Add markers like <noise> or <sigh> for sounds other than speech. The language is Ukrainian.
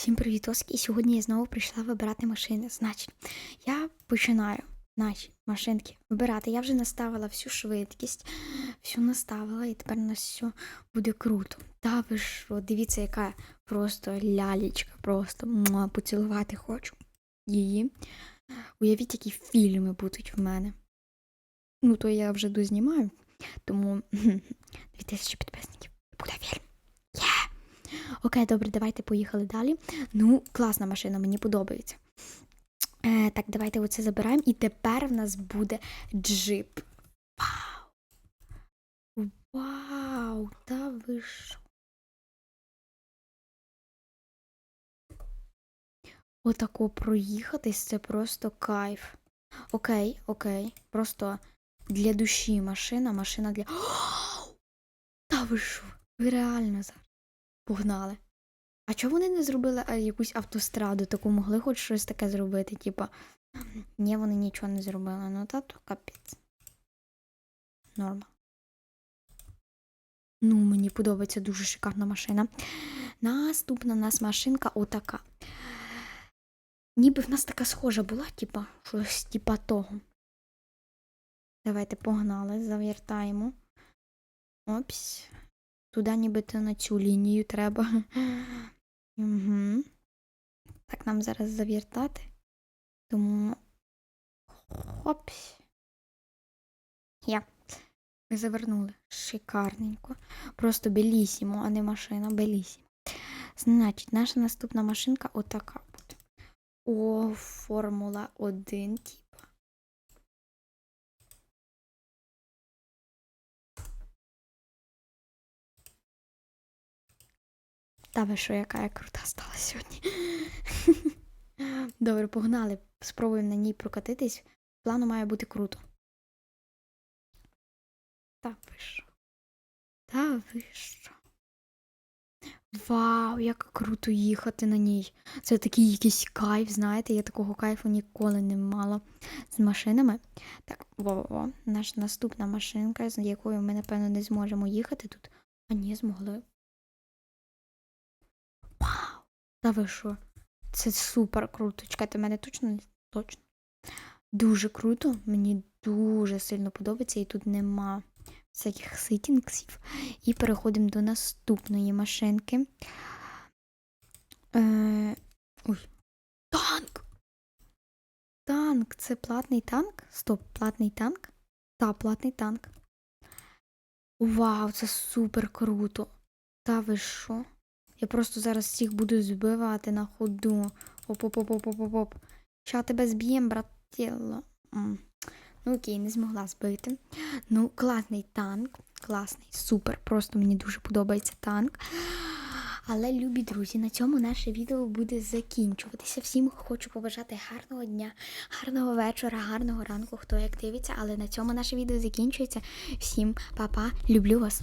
Всім привіт. І сьогодні я знову прийшла вибирати машини. Значить, я починаю наші машинки вибирати. Я вже наставила всю швидкість, всю наставила, і тепер у нас все буде круто. Та ви що, дивіться, яка просто лялечка, просто муа, поцілувати хочу її. Уявіть, які фільми будуть в мене. Ну, то я вже дознімаю, тому 2000 підписників. Буде фільм. Окей, добре, давайте поїхали далі. Ну, класна машина, мені подобається. Е, так, давайте оце забираємо. І тепер в нас буде джип. Вау! Вау! Та ви що? Отако проїхатись це просто кайф. Окей, окей. Просто для душі машина, машина для. <gasps> Та ви що? Ви реально зараз погнали. А чого вони не зробили якусь автостраду таку могли хоч щось таке зробити? Типа, ні, вони нічого не зробили. Ну та то капець. Норма. Ну, мені подобається дуже шикарна машина. Наступна у нас машинка отака. Ніби в нас така схожа була, типа, щось типа того. Давайте погнали, завертаємо. Опс. Туди нібито на цю лінію треба. <laughs> Угу. Так, нам зараз завертати. Тому. Хопс. Я. Ми завернули. Шикарненько. Просто белісімо, а не машина, белісімо. Значить, наша наступна машинка отака буде. О, Формула 1, типа. Та ви що, яка я крута стала сьогодні. <laughs> Добре, погнали. Спробуємо на ній прокатитись. Плану має бути круто. Та ви що? Та ви що? Вау, як круто їхати на ній. Це такий якийсь кайф, знаєте, я такого кайфу ніколи не мала з машинами. Так, во-во, наша наступна машинка, з якою ми, напевно, не зможемо їхати тут. А ні, змогли. Вау! Та ви що? Це супер круто. Чекайте, мене точно точно. Дуже круто. Мені дуже сильно подобається, і тут нема всяких ситінксів. І переходимо до наступної машинки. Е... Ой. Танк! Танк! Це платний танк? Стоп, платний танк? Та, платний танк. Вау, це супер круто. Та ви що? Я просто зараз всіх буду збивати на ходу. Оп-оп-оп-оп-оп-оп. Ща тебе зб'єм, братіло. Ну окей, не змогла збити. Ну, класний танк. Класний, супер. Просто мені дуже подобається танк. Але, любі друзі, на цьому наше відео буде закінчуватися. Всім хочу побажати гарного дня, гарного вечора, гарного ранку, хто як дивиться. Але на цьому наше відео закінчується. Всім па-па, люблю вас.